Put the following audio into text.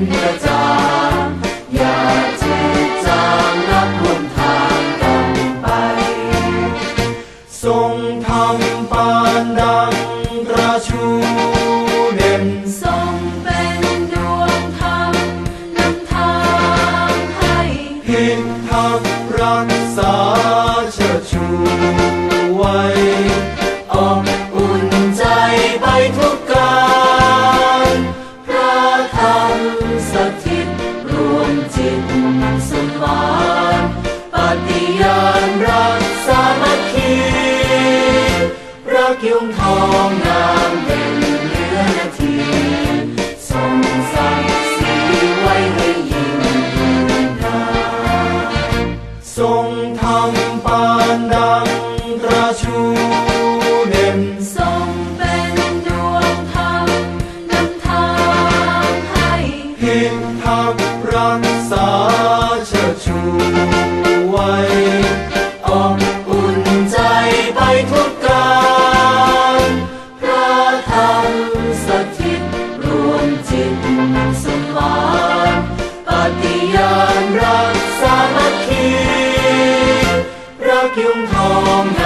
เป็นกระจางอย่าจืดจางนับรวมทางกันไป ทรงทำปานดังกระชูเด่นทรงเป็นดวงธรรมนำทางให้พิทักรักษาเชิดชูไว้ ยุงทองงามเด่นเหลือนาทีทรงสั่งสีไว้ให้ยิ่งยืนนานทรงทำปานดังกระชูเด่นทรงเป็นดวงธรรมนำทางให้พิทักษ์รักษาเชิดชูไว้าณ